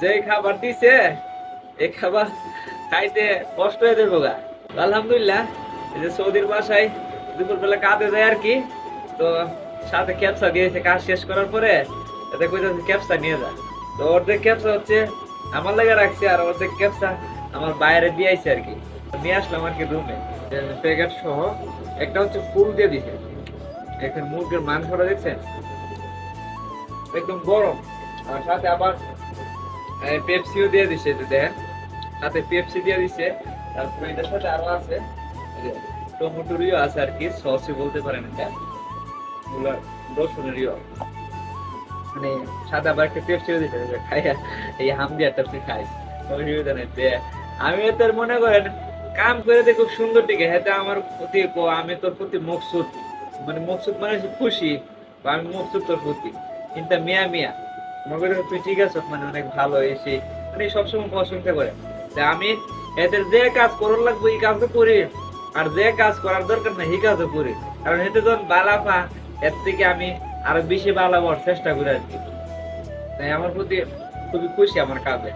যে খাবার দিছে, এই খাবার খাইতে কষ্ট হয়ে দেবো গা। আলহামদুলিল্লাহ, এই যে সৌদির বাসায় দুপুর বেলা কাঁদে যায় আর কি, তো সাথে ক্যাপসা দিয়েছে, কাজ শেষ করার পরে এতে কইতেছে ক্যাপসা নিয়ে যা। তো অর্ধেক ক্যাপসা হচ্ছে আমার লাগে রাখছে, আর অর্ধেক ক্যাপসা আমার বাইরে দিয়ে আইছে আর কি। নিয়ে আসলাম আর কি রুমে। প্যাকেট সহ একটা হচ্ছে ফুল দিয়ে দিছে। এখানে মুরগির মাংসটা দেখছেন? একদম গরম। আর সাথে আবার পেপসিও দিয়ে দিছে এটা দেখেন সাথে পেপসি দিয়ে দিছে। তারপরে এটার সাথে আরও আছে। টমেটোরিও আছে আর কি, সসই বলতে পারেন এটা। এগুলো রসুনেরইও। মানে সাদা আবার একটা পেপসিও হবে খাইয়া এই হাম দিয়ে পেপসি খাই। অসুবিধা নেই আমি তোর মনে করেন, কাম করে তো খুব সুন্দর টিকে হেতে আমার প্রতি আমি তোর প্রতি মকসুদ। মানে মকসুদ মানে খুশি, বা আমি মকসুদ তোর প্রতি কিন্তু মিয়া মিয়া মনে তুই ঠিক আছো মানে অনেক ভালো এসে মানে সবসময় প্রশংসা করে। তা আমি এদের যে কাজ করার লাগবে, এই কাজও করি। আর যে কাজ করার দরকার নাই, এই কাজও করি। কারণ এতে যখন বালাফা এর থেকে আমি আরও বেশি বালাবার চেষ্টা করি আর কি। তাই আমার প্রতি খুবই খুশি আমার কাজে।